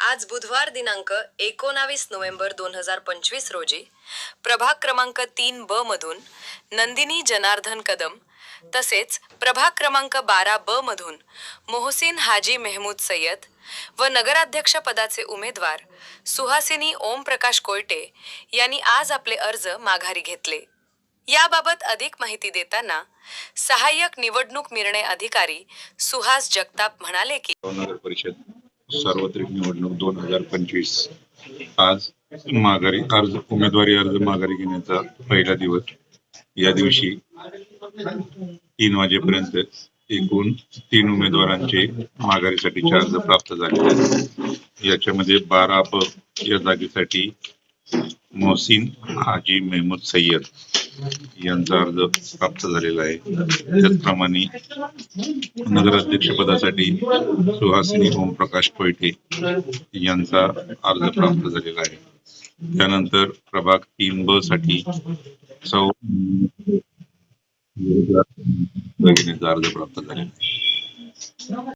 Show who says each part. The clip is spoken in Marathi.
Speaker 1: आज बुधवार दिनांक एकोणावीस नोव्हेंबर दोन हजार पंचवीस रोजी प्रभाग क्रमांक तीन ब मधून नंदिनी जनार्दन कदम तसेच प्रभाग क्रमांक बारा ब मधून मोहसिन हाजी मेहमूद सय्यद व नगराध्यक्ष पदाचे उमेदवार सुहासिनी ओमप्रकाश कोयटे यांनी आज आपले अर्ज माघारी घेतले. याबाबत अधिक माहिती देताना सहाय्यक निवडणूक निर्णय अधिकारी सुहास जगताप म्हणाले की
Speaker 2: नगर परिषद सार्वत्रिक निवडणूक दोन हजार पंचवीस. आज माघारी अर्ज उमेदवारी अर्ज माघारी घेण्याचा पहिला दिवस. या दिवशी तीन वाजेपर्यंत एकूण तीन उमेदवारांचे माघारीसाठीचे अर्ज प्राप्त झाले आहेत. याच्यामध्ये बारा ब या जागेसाठी मोहसिन हाजी मेहमूद सय्यद. यांचा अर्ज प्राप्त झालेला आहे. त्याचप्रमाणे नगराध्यक्ष पदासाठी सुहासिनी ओमप्रकाश कोयटे यांचा अर्ज प्राप्त झालेला आहे. त्यानंतर प्रभाग तीन ब साठी सौ अर्ज प्राप्त झालेला आहे.